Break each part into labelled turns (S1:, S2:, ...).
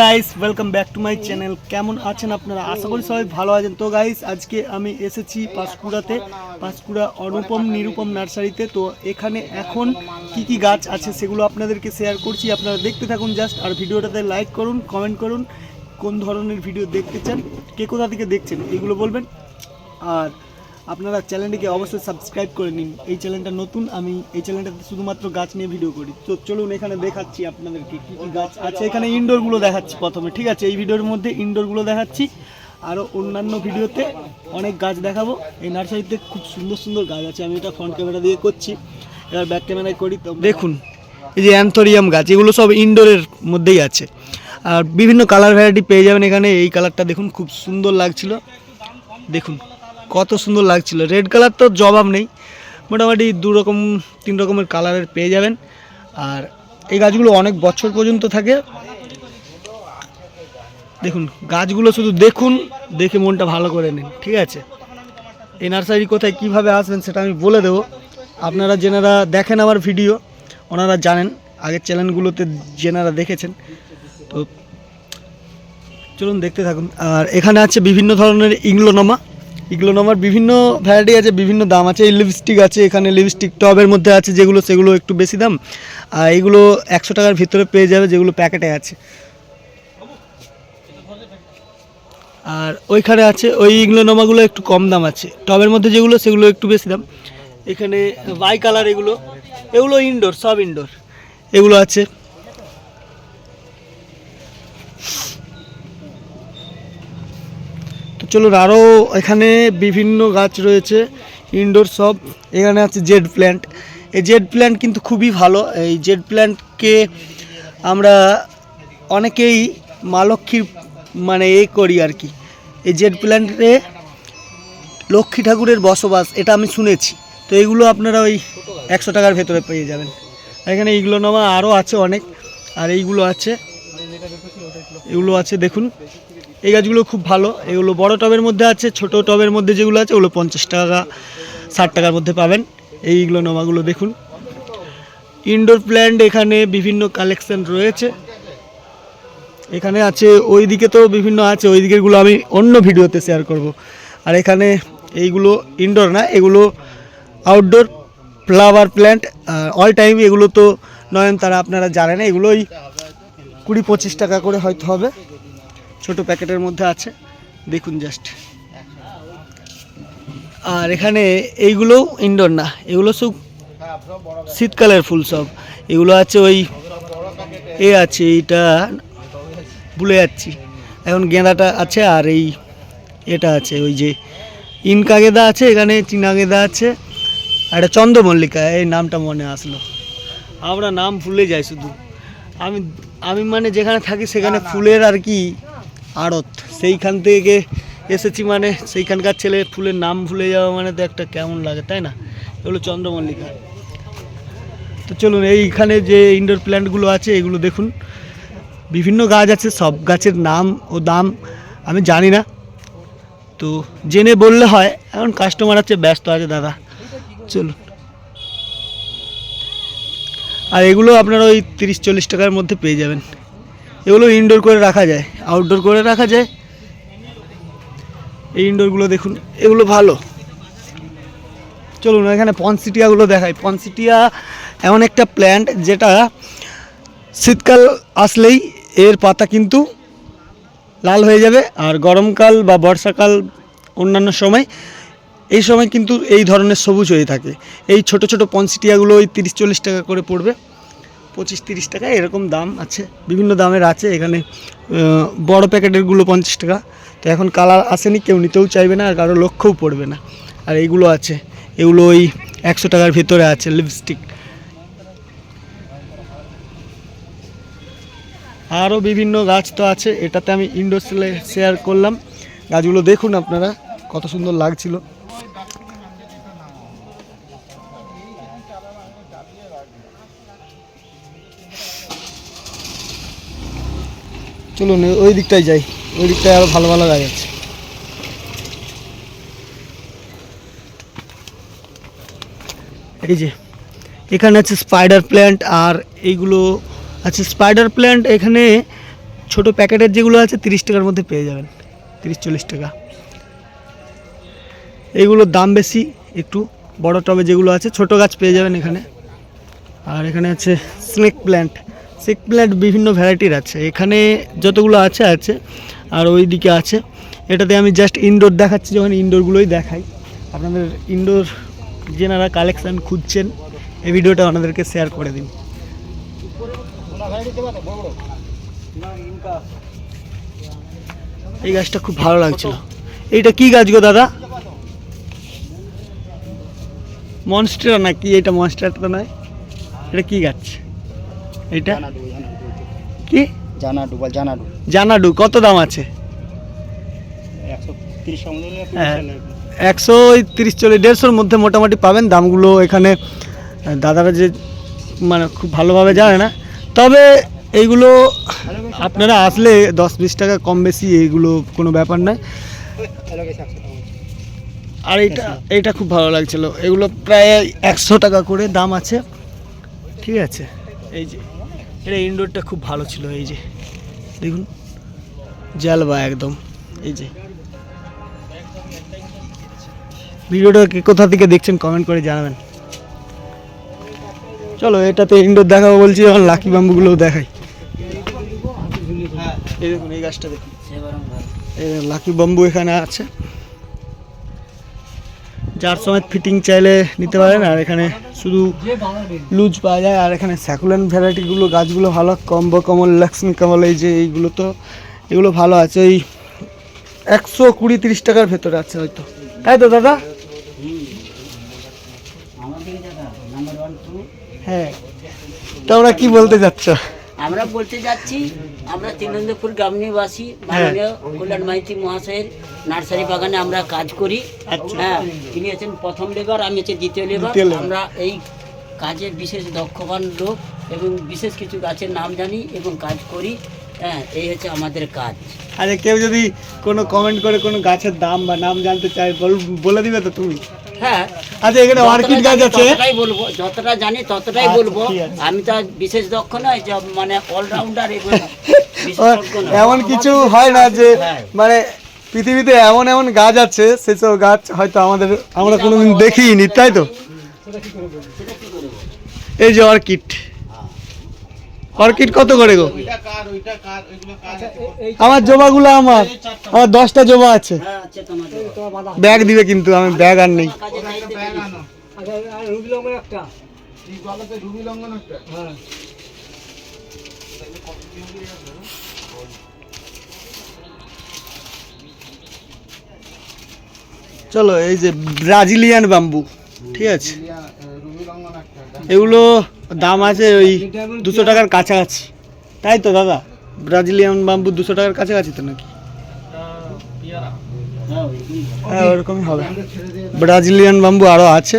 S1: Guys welcome back to my channel কেমন আছেন আপনারা? আশা করি সবাই ভালো আছেন। তো গাইস আজকে আমি এসেছি পাঁশকুড়াতে। পাঁশকুড়া অনুপম নিরুপম নার্সারিতে। তো এখানে এখন কি কি গাছ আছে সেগুলো আপনাদেরকে শেয়ার করছি। আপনারা দেখতে থাকুন জাস্ট আর ভিডিওটাতে লাইক করুন কমেন্ট করুন, কোন ধরনের ভিডিও দেখতে চান, কে কোথা থেকে দেখছেন, এগুলো বলবেন। আর আপনারা চ্যানেলটিকে অবশ্যই সাবস্ক্রাইব করে নিন। এই চ্যানেলটা নতুন, আমি এই চ্যানেলটাতে শুধুমাত্র গাছ নিয়ে ভিডিও করি। তো চলুন এখানে দেখাচ্ছি আপনাদেরকে কী কী গাছ আছে। এখানে ইনডোরগুলো দেখাচ্ছি প্রথমে, ঠিক আছে? এই ভিডিওর মধ্যে ইনডোরগুলো দেখাচ্ছি। আরও অন্যান্য ভিডিওতে অনেক গাছ দেখাবো। এই নার্সারিতে খুব সুন্দর সুন্দর গাছ আছে, আমি এটা ফ্রন্ট ক্যামেরা দিয়ে করছি। এবার ব্যাক ক্যামেরায় করি তো। দেখুন, এই যে অ্যান্থোরিয়াম গাছ, এগুলো সব ইনডোরের মধ্যেই আছে। আর বিভিন্ন কালার ভ্যারাইটি পেয়ে যাবেন এখানে। এই কালারটা দেখুন, খুব সুন্দর লাগছিল। দেখুন কত সুন্দর লাগছিল। রেড কালার তো জবাব নেই। মোটামুটি দু রকম, তিন রকমের কালারের পেয়ে যাবেন। আর এই গাছগুলো অনেক বছর পর্যন্ত থাকে। দেখুন, গাছগুলো শুধু দেখুন, দেখে মনটা ভালো করে নিন, ঠিক আছে? এই নার্সারি কোথায় কীভাবে আসবেন সেটা আমি বলে দেবো। আপনারা যেনারা দেখেন আমার ভিডিও, ওনারা জানেন। আগের চ্যানেলগুলোতে যেনারা দেখেছেন। তো চলুন দেখতে থাকুন। আর এখানে আছে বিভিন্ন ধরনের ইংলোনামা। ইংলোনামার বিভিন্ন ভ্যারাইটি আছে, বিভিন্ন দাম আছে। এই লিপস্টিক আছে, এখানে লিপস্টিক টবের মধ্যে আছে, যেগুলো, সেগুলো একটু বেশি দাম। আর এগুলো একশো টাকার ভিতরে পেয়ে যাবে, যেগুলো প্যাকেটে আছে। আর ওইখানে আছে, ওই ইংলোনামাগুলো একটু কম দাম আছে। টবের মধ্যে যেগুলো, সেগুলো একটু বেশি দাম। এখানে বাই কালার এগুলো এগুলো ইনডোর সব ইনডোর এগুলো আছে। চলুন আরও এখানে বিভিন্ন গাছ রয়েছে ইনডোর সব। এখানে আছে জেড প্ল্যান্ট এই জেড প্ল্যান্ট কিন্তু খুবই ভালো। এই জেড প্ল্যান্টকে আমরা অনেকেই মা লক্ষ্মীর মানে এ করি আর কি। এই জেড প্ল্যান্টে লক্ষ্মী ঠাকুরের বসবাস, এটা আমি শুনেছি। তো এগুলো আপনারা ওই একশো টাকার ভেতরে পেয়ে যাবেন। এখানে এইগুলো নেওয়া আরও আছে অনেক, আর এইগুলো আছে। এগুলো আছে, দেখুন। এই গাছগুলো খুব ভালো। এগুলো বড় টবের মধ্যে আছে, ছোট টবের মধ্যে যেগুলো আছে, ওগুলো পঞ্চাশ টাকা, ষাট টাকার মধ্যে পাবেন। এইগুলো নমাগুলো দেখুন। ইনডোর প্ল্যান্ট এখানে বিভিন্ন কালেকশন রয়েছে। এখানে আছে ওই দিকে তো বিভিন্ন আছে ওই দিকেরগুলো আমি অন্য ভিডিওতে শেয়ার করব। আর এখানে এইগুলো ইনডোর না, এগুলো outdoor flower plant all time এগুলো তো নয়নতারা আপনারা জানেন, এগুলোই কুড়ি পঁচিশ টাকা করে হয়তো হবে। ছোট প্যাকেটের মধ্যে আছে। দেখুন জাস্ট আর এখানে এইগুলো ইনডোর না এগুলো সব শীতকালের ফুল সব। এগুলো আছে ওই এ আছে এইটা ভুলে যাচ্ছি। এখন গেঁদাটা আছে আর এই এটা আছে ওই যে ইনকা গেঁদা আছে এখানে চীনা গেঁদা আছে। আর একটা চন্দ্রমল্লিকা এই নামটা মনে আসলো। আমরা নাম ভুলে যাই শুধু। আমি আমি মানে যেখানে থাকি সেখানে ফুলের আর কি আড়ত। সেইখান থেকে এসেছি মানে সেইখানকার ছেলে ফুলের নাম ভুলে যাওয়া মানে তো একটা কেমন লাগে, তাই না? এগুলো চন্দ্রমল্লিকা। তো চলুন, এইখানে যে ইনডোর প্ল্যান্টগুলো আছে, এগুলো দেখুন। বিভিন্ন গাছ আছে, সব গাছের নাম ও দাম আমি জানি না। তো জেনে বললে হয়, এখন কাস্টমার আছে ব্যস্ত আছে দাদা। চলুন। আর এগুলো আপনারা ওই তিরিশ চল্লিশ টাকার মধ্যে পেয়ে যাবেন। এগুলো ইনডোর করে রাখা যায় আউটডোর করে রাখা যায়। এই ইনডোরগুলো দেখুন, এগুলো ভালো। চলুন, এখানে পনসিটিয়াগুলো দেখাই। পনসিটিয়া এমন একটা প্ল্যান্ট যেটা শীতকাল আসলেই এর পাতা কিন্তু লাল হয়ে যাবে আর গরমকাল বা বর্ষাকাল অন্যান্য সময়, এই সময় কিন্তু এই ধরনের সবুজ হয়ে থাকে। এই ছোট ছোট পনসিটিয়াগুলো ওই তিরিশ চল্লিশ টাকা করে পড়বে। পঁচিশ, তিরিশ টাকা এরকম দাম আছে। বিভিন্ন দামের আছে। এখানে বড় প্যাকেটেরগুলো পঞ্চাশ টাকা। তো এখন কালার আসেনি, কেউ নিতেও চাইবে না আর কারও লক্ষ্যও পড়বে না। আর এইগুলো আছে। এগুলো ওই একশো টাকার ভিতরে আছে লিপস্টিক। আরও বিভিন্ন গাছ তো আছে। এটাতে আমি ইনডোর সেলে শেয়ার করলাম। গাছগুলো দেখুন আপনারা, কত সুন্দর লাগছিল। চলুন, ওই দিকটায় যাই। ওই দিকটায় আরও ভালো ভালো গাছ আছে। এই যে, এখানে আছে স্পাইডার প্ল্যান্ট আর এইগুলো আছে স্পাইডার প্ল্যান্ট এখানে ছোট প্যাকেটের যেগুলো আছে তিরিশ টাকার মধ্যে পেয়ে যাবেন। তিরিশ চল্লিশ টাকা। এইগুলোর দাম বেশি, একটু বড় টবে যেগুলো আছে, ছোট গাছ পেয়ে যাবেন এখানে। আর এখানে আছে স্নেক প্ল্যান্ট স্নেক প্ল্যান্ট বিভিন্ন ভ্যারাইটির আছে। এখানে যতগুলো আছে আছে, আর ওই দিকে আছে। এটাতে আমি জাস্ট ইনডোর দেখাচ্ছি, যখন ইনডোরগুলোই দেখাই। আপনাদের ইনডোর যেনারা কালেকশান খুঁজছেন, এই ভিডিওটা আপনাদেরকে শেয়ার করে দিন। এই গাছটা খুব ভালো লাগছিল। এইটা কি গাছ গো দাদা? মনস্টার নাকি এটা মনস্টারটা নয়। এটা কি গাছ? এটা? কি?
S2: জানাডু বল জানাডু।
S1: জানাডু কত দাম আছে?
S2: একশো তিরিশ
S1: হ্যাঁ। চল্লিশ। দেড়শোর মধ্যে মোটামুটি পাবেন দামগুলো এখানে। দাদারা যে মানে খুব ভালোভাবে জানে না। তবে এইগুলো আপনারা আসলে দশ বিশ টাকা কম বেশি এইগুলো কোনো ব্যাপার নয়। আর এইটা এইটা খুব ভালো লাগছিল। এগুলো প্রায় একশো টাকা করে দাম আছে। ঠিক আছে? এই যে। এটা ইনডোরটা খুব ভালো ছিল, এই যে। দেখুন জালবা একদম, এই যে। ভিডিওটা কোথা থেকে দেখছেন কমেন্ট করে জানাবেন। চলো, এটাতে ইনডোর দেখাবো বলছি, এখন লাকি বাম্বুগুলোও দেখাই। এই দেখুন, এই গাছটা দেখুন। লাকি বাম্বু এখানে আছে। যার সময় ফিটিং চাইলে নিতে পারেন, আর এখানে শুধু লুজ পাওয়া যায়, আর এখানে স্যাকুলেন ভ্যারাইটিগুলো গাছগুলো ভালো, কম্বো, কমল, লক্ষ্মী কমল, এই যে এইগুলো তো, এগুলো ভালো আছে ওই একশো কুড়ি তিরিশ টাকার ভেতরে আছে হয়তো। তাই তো দাদা? হ্যাঁ তোমরা কি বলতে যাচ্ছ?
S3: আমরা বলতে যাচ্ছি আমরা তিনন্দপুর গ্রাম নিবাসী মাননীয় কল্যাণ মাইতি মহাশয়ের নার্সারি বাগানে আমরা কাজ করি।
S1: আচ্ছা।
S3: হ্যাঁ তিনি হচ্ছেন প্রথম লেবার আমি হচ্ছে দ্বিতীয় লেবার আমরা এই কাজে বিশেষ দক্ষবান লোক এবং বিশেষ কিছু গাছের নাম জানি এবং কাজ করি। হ্যাঁ এই হচ্ছে আমাদের কাজ।
S1: আরে কেউ যদি কোনো কমেন্ট করে কোনো গাছের দাম বা নাম জানতে চায় বলে দিবে তো তুমি।
S3: হ্যাঁ।
S1: আচ্ছা এখানে অর্কিড গাছ আছে।
S3: বলব যতটা জানি ততটাই
S1: আচ্ছা,
S3: বলব। আমি তো বিশেষ দক্ষ নয় মানে অলরাউন্ডার।
S1: এমন কিছু হয় না যে। মানে পৃথিবীতে এমন এমন গাছ আছে সেসব গাছ হয়তো আমাদের আমরা কোনোদিন দেখিনি তাই তো? এই যে অর্কিড। অর্কিড কত করে গো? আমার জবাগুলো আমার। আমার দশটা জবা আছে।
S3: হ্যাঁ আচ্ছা
S1: ব্যাগ দিবে কিন্তু আমি ব্যাগ আর নেই।
S3: চাইতে পেরেছি।
S1: চলো এই যে ব্রাজিলিয়ান বাম্বু ঠিক আছে? এগুলো দাম আছে ওই দুশো টাকার কাছাকাছি। তাই তো দাদা? ব্রাজিলিয়ান বাম্বু দুশো টাকার কাছাকাছি তো নাকি?
S3: হ্যাঁ,
S1: হ্যাঁ ওরকমই হবে। ব্রাজিলিয়ান বাম্বু আরও আছে।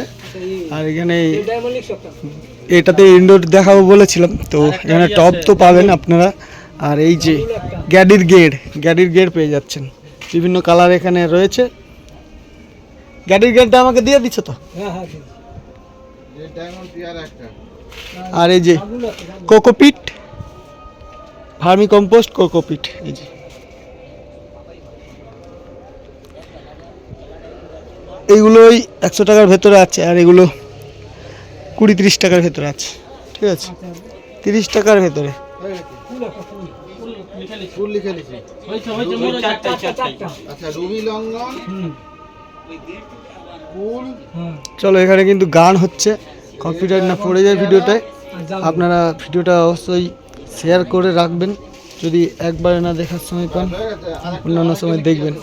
S1: আর এখানে এটাতে ইনডোর দেখাবো বলেছিলাম। তো এখানে টপ তো পাবেন আপনারা। আর এই যে গ্যাডির গেড় গ্যাডির গেড় পেয়ে যাচ্ছেন। বিভিন্ন কালার এখানে রয়েছে। গ্যাডির গেড়টা আমাকে দিয়ে দিচ্ছ তো? আর এই যে কোকোপিট ভার্মি কম্পোস্ট কোকোপিট এই যে এইগুলোই একশো টাকার ভেতরে আছে আর এগুলো কুড়ি তিরিশ টাকার ভেতরে আছে ঠিক আছে তিরিশ টাকার ভেতরে
S2: আচ্ছা
S1: চলো এখানে কিন্তু গান হচ্ছে কপিরাইট না পড়ে যায় ভিডিওটায়, আপনারা ভিডিওটা অবশ্যই শেয়ার করে রাখবেন। যদি একবারে না দেখার সময় পান, অন্যান্য সময় দেখবেন।